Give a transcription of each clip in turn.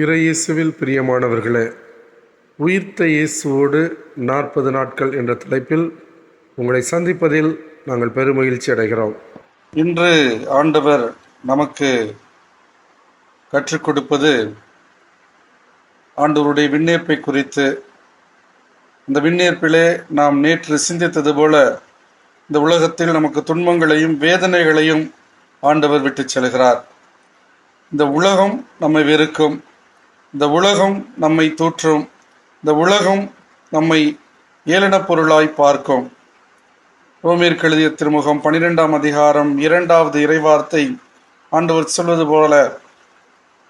இறையேசுவில் பிரியமானவர்களே உயிர்த்த இயேசுவோடு நாற்பது நாட்கள் என்ற தலைப்பில் உங்களை சந்திப்பதில் நாங்கள் பெருமகிழ்ச்சி அடைகிறோம். இன்று ஆண்டவர் நமக்கு கற்றுக் கொடுப்பது ஆண்டவருடைய விண்ணேற்பை குறித்து. இந்த விண்ணேற்பிலே நாம் நேற்று சிந்தித்தது போல இந்த உலகத்தில் நமக்கு துன்பங்களையும் வேதனைகளையும் ஆண்டவர் விட்டுச் செல்கிறார். இந்த உலகம் நம்மை வெறுக்கும். இந்த உலகம் நம்மை தூற்றும். இந்த உலகம் நம்மை ஏளனப் பொருளாய் பார்க்கும். ரோமியர் கழுதிய திருமுகம் பனிரெண்டாம் அதிகாரம் இரண்டாவது இறைவார்த்தை. ஆண்டவர் சொல்வது போல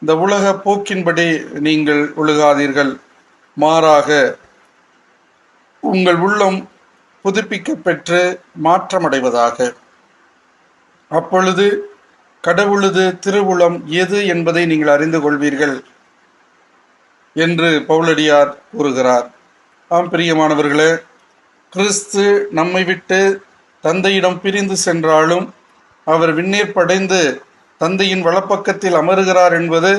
இந்த உலக போக்கின்படி நீங்கள் ஒழுகாதீர்கள் மாறாக உங்கள் உள்ளம் புதுப்பிக்கப்பெற்று மாற்றமடைவதாக. அப்பொழுது கடவுளது திருவுளம் எது என்பதை நீங்கள் அறிந்து கொள்வீர்கள். என்று பவுலடியார் கூறுகிறார். ஆம் பிரியமானவர்களே கிறிஸ்து நம்மை விட்டு தந்தையிடம் பிரிந்து சென்றாலும் அவர் விண்ணேற்படைந்து தந்தையின் வலப்பக்கத்தில் அமருகிறார் என்பது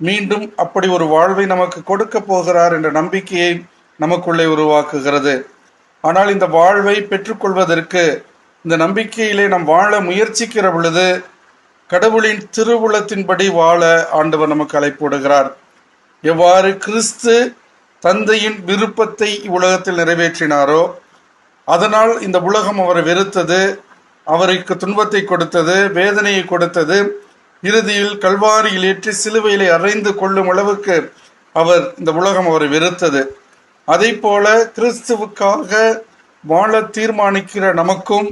மீண்டும் அப்படி ஒரு வாழ்வை நமக்கு கொடுக்க போகிறார் என்ற நம்பிக்கையை நமக்குள்ளே உருவாக்குகிறது. ஆனால் இந்த வாழ்வை பெற்றுக்கொள்வதற்கு இந்த நம்பிக்கையிலே நாம் வாழ முயற்சிக்கிற பொழுது கடவுளின் திருவுளத்தின்படி வாழ ஆண்டவர் நமக்கு அழைப்பு விடுகிறார். எவ்வாறு கிறிஸ்து தந்தையின் விருப்பத்தை இவ்வுலகத்தில் நிறைவேற்றினாரோ அதனால் இந்த உலகம் அவரை வெறுத்தது அவருக்கு துன்பத்தை கொடுத்தது வேதனையை கொடுத்தது. இறுதியில் கல்வாரியில் ஏற்றி சிலுவையிலே அறைந்து கொள்ளும் அளவுக்கு அவர் இந்த உலகம் அவரை வெறுத்தது. அதை போல கிறிஸ்துவுக்காக வாழ தீர்மானிக்கிற நமக்கும்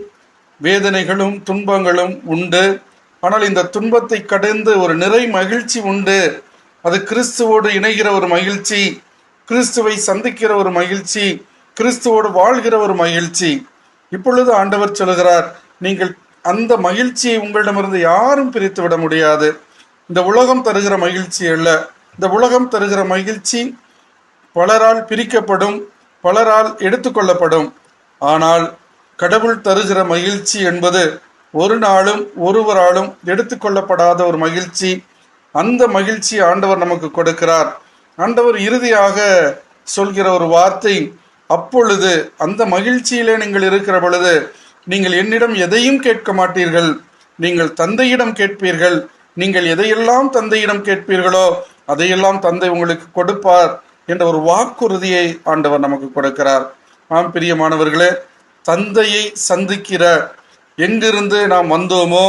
வேதனைகளும் துன்பங்களும் உண்டு. ஆனால் இந்த துன்பத்தை கடந்து ஒரு நிறை மகிழ்ச்சி உண்டு. அது கிறிஸ்துவோடு இணைகிற ஒரு மகிழ்ச்சி கிறிஸ்துவை சந்திக்கிற ஒரு மகிழ்ச்சி கிறிஸ்துவோடு வாழ்கிற ஒரு மகிழ்ச்சி. இப்பொழுது ஆண்டவர் சொல்கிறார் நீங்கள் அந்த மகிழ்ச்சியை உங்களிடமிருந்து யாரும் பிரித்து விட முடியாது. இந்த உலகம் தருகிற மகிழ்ச்சி அல்ல. இந்த உலகம் தருகிற மகிழ்ச்சி பலரால் பிரிக்கப்படும் பலரால் எடுத்துக்கொள்ளப்படும். ஆனால் கடவுள் தருகிற மகிழ்ச்சி என்பது ஒரு நாளும் ஒருவராலும் எடுத்துக்கொள்ளப்படாத ஒரு மகிழ்ச்சி. அந்த மகிழ்ச்சி ஆண்டவர் நமக்கு கொடுக்கிறார். ஆண்டவர் இறுதியாக சொல்கிற ஒரு வார்த்தை அப்பொழுது அந்த மகிழ்ச்சியிலே நீங்கள் இருக்கிற பொழுது நீங்கள் என்னிடம் எதையும் கேட்க மாட்டீர்கள். நீங்கள் தந்தையிடம் கேட்பீர்கள். நீங்கள் எதையெல்லாம் தந்தையிடம் கேட்பீர்களோ அதையெல்லாம் தந்தை உங்களுக்கு கொடுப்பார் என்ற ஒரு வாக்குறுதியை ஆண்டவர் நமக்கு கொடுக்கிறார். ஆம் பிரியமானவர்களே தந்தையை சந்திக்கிற எங்கிருந்து நாம் வந்தோமோ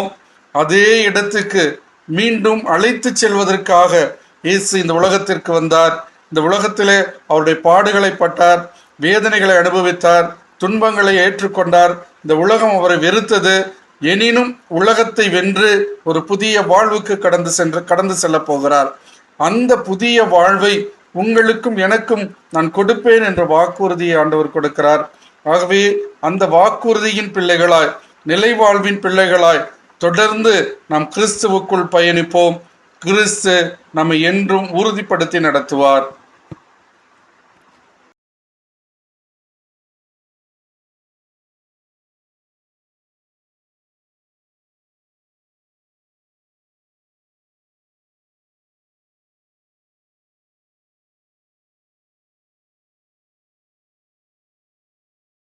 அதே இடத்துக்கு மீண்டும் அழைத்து செல்வதற்காக இயேசு இந்த உலகத்திற்கு வந்தார். இந்த உலகத்திலே அவருடைய பாடுகளை பட்டார் வேதனைகளை அனுபவித்தார் துன்பங்களை ஏற்றுக்கொண்டார். இந்த உலகம் அவரை வெறுத்தது. எனினும் உலகத்தை வென்று ஒரு புதிய வாழ்வுக்கு கடந்து சென்று கடந்து செல்ல போகிறார். அந்த புதிய வாழ்வை உங்களுக்கும் எனக்கும் நான் கொடுப்பேன் என்ற வாக்குறுதியை ஆண்டவர் கொடுக்கிறார். ஆகவே அந்த வாக்குறுதியின் பிள்ளைகளாய் நிலைவாழ்வின் பிள்ளைகளாய் தொடர்ந்து நாம் கிறிஸ்துவுக்குள் பயணிப்போம். கிறிஸ்து நம்மை என்றும் உறுதிப்படுத்தி நடத்துவார்.